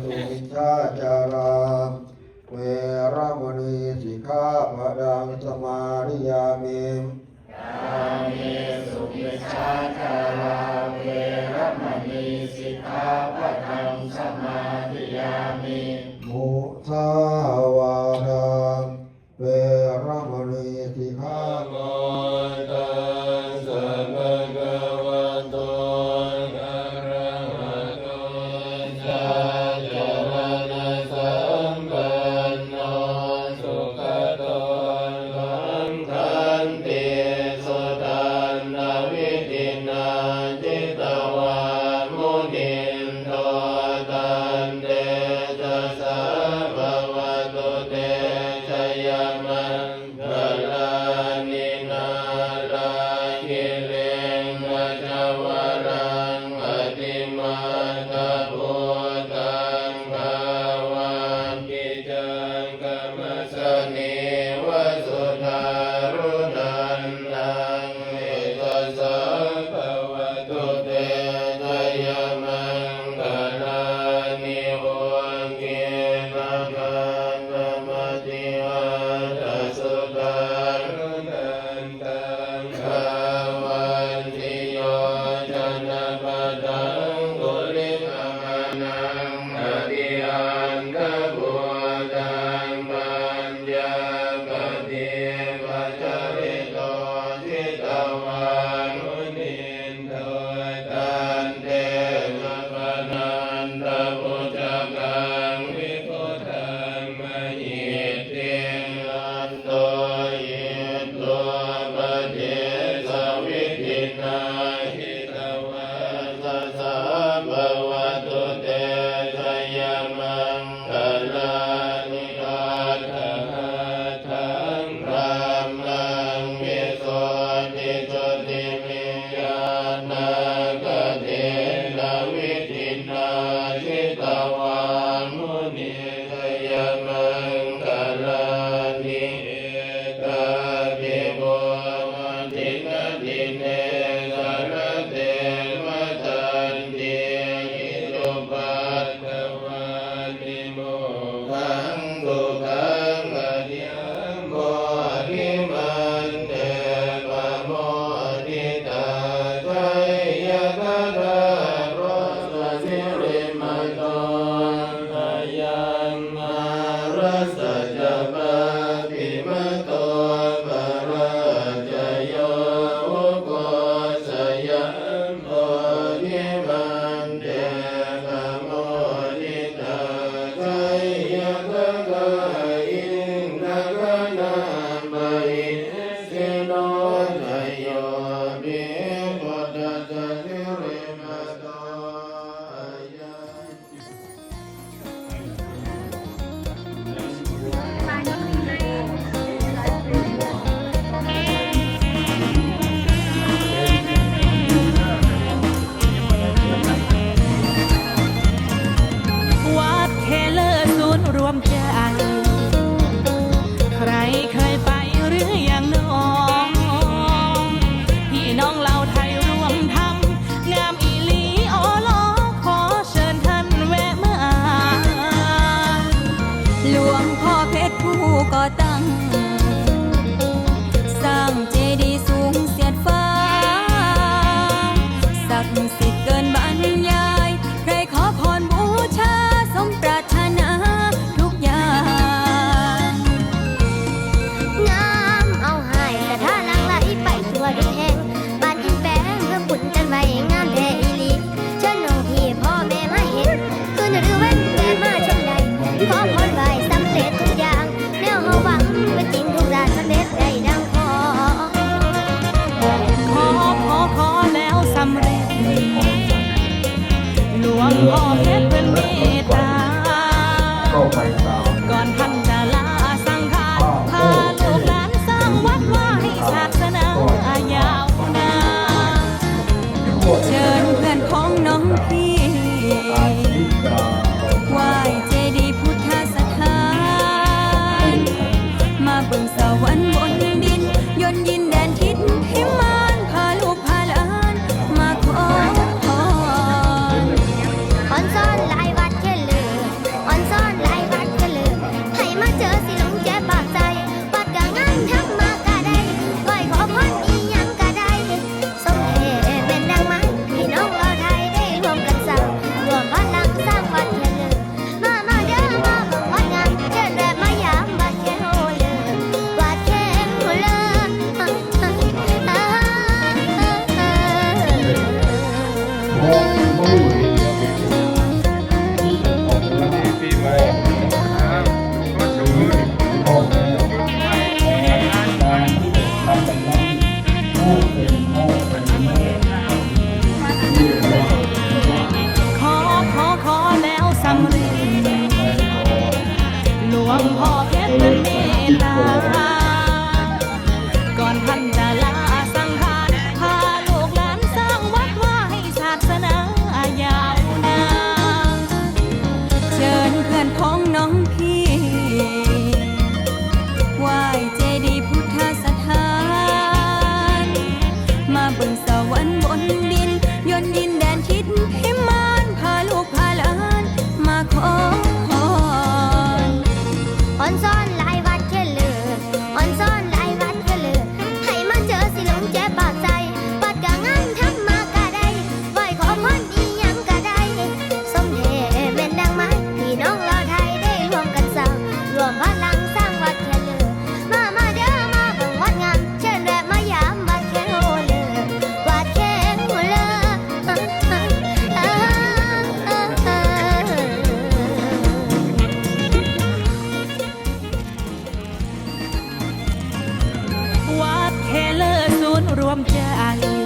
สุมิชาจาราเวรมณีสิกขาปดังสมาริยามิกาเมสุมิชาจาราเวรมณีสิกขาปดังสมาริยามิมุสา I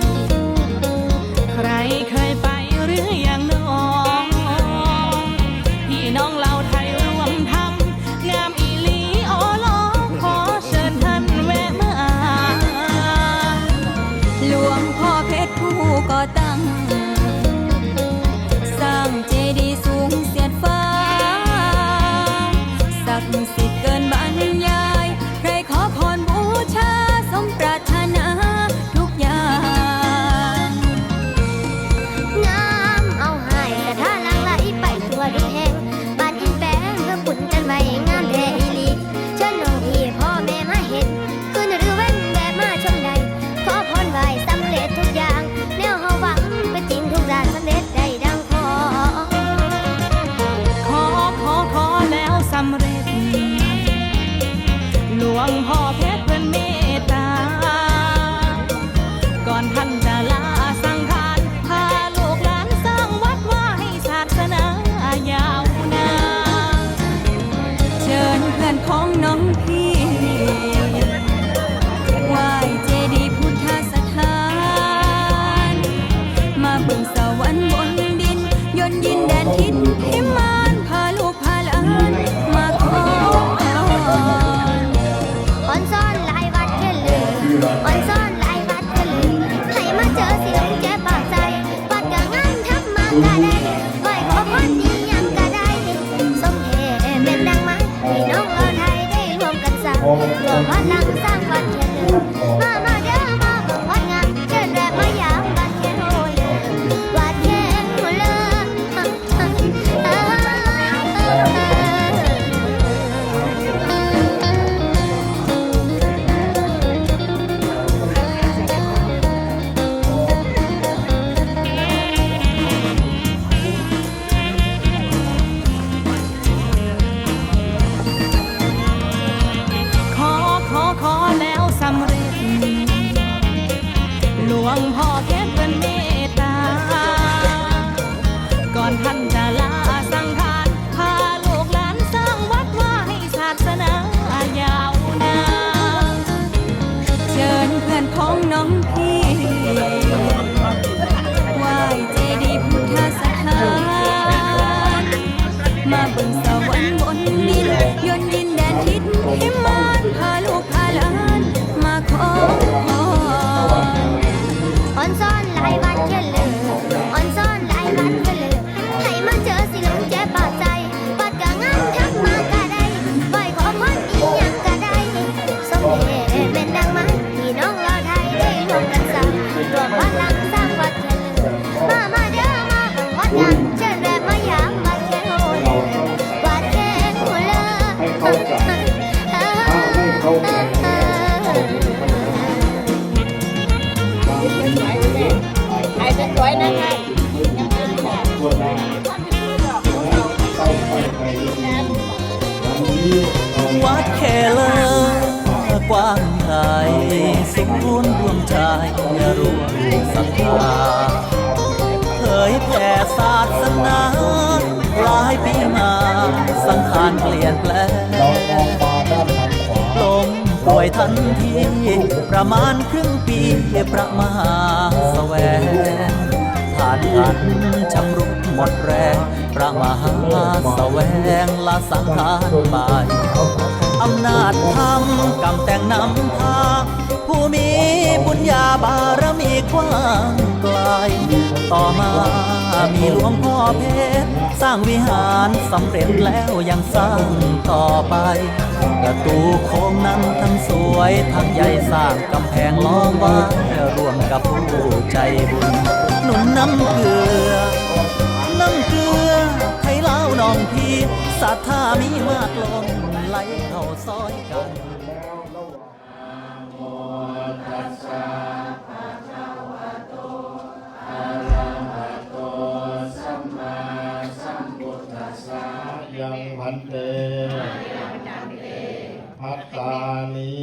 สวรรค์บนดิน ยนดินแดนทิศหิมานพาลูกพาหลานมาขอพรออนซ่อนหลายวัดเทลือออนซ่อนลายวัดเทลือให้มาเจอสิลงเจ็บใจปัดกะงานทัมากะได้ไหวขอพรดียามกะได้สมเหเป็นดังมันพี่น้องเราไทยได้รวมกันสร้างรวมพลังสร้างวัดเทลิอ happens. างไทยสมบูรณ์ดวงใจอย่ารู้สัทธาเผยแผ่ศาสนาหลายปีมาสังขารเปลี่ยนแปลงลมป่วยทันทีประมาณครึ่งปีพระมหาสวงผ่านขันชำรุดหมดแรงพระมหาสวงละสังขารไป อำนาจธรรมกำแต่งนำพา ผู้มีบุญญาบารมีกว้างไกล ต่อมามีหลวงพ่อเพชร สร้างวิหารสำเร็จแล้วยังสร้างต่อไป ประตูโค้งนั้นทั้งสวยทั้งใหญ่สร้างกำแพงล้อมไว้ร่วมกับผู้ใจบุญหนุนน้ำเกลือ เข้าซอยกันยังพันเตพัตตานิ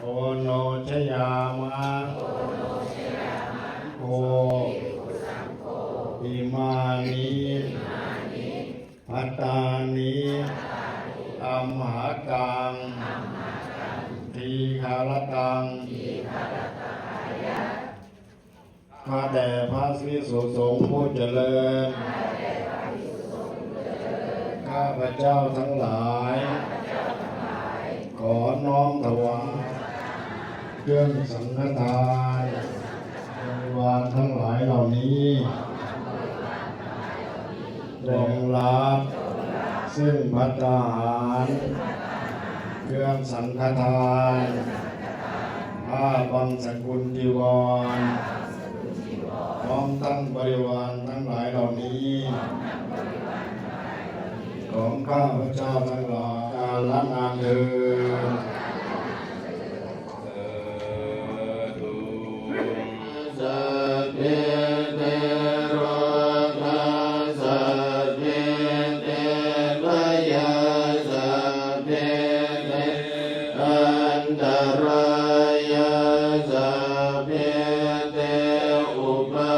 โอโนชยามะ สุสงฆ์ผู้เจริญ ข้าพเจ้าทั้งหลาย ขอน้อมถวายเครื่องสังฆทานบริวารทั้งหลายเหล่านี้รองรับซึ่งพัตตาหาร เครื่องสังฆทานผ้าบังสกุลจีวร พร้อมตั้งบริวารทั้งหลายเหล่านี้ของข้าพระเจ้าทั้งหลายการละนานเถิดอุปา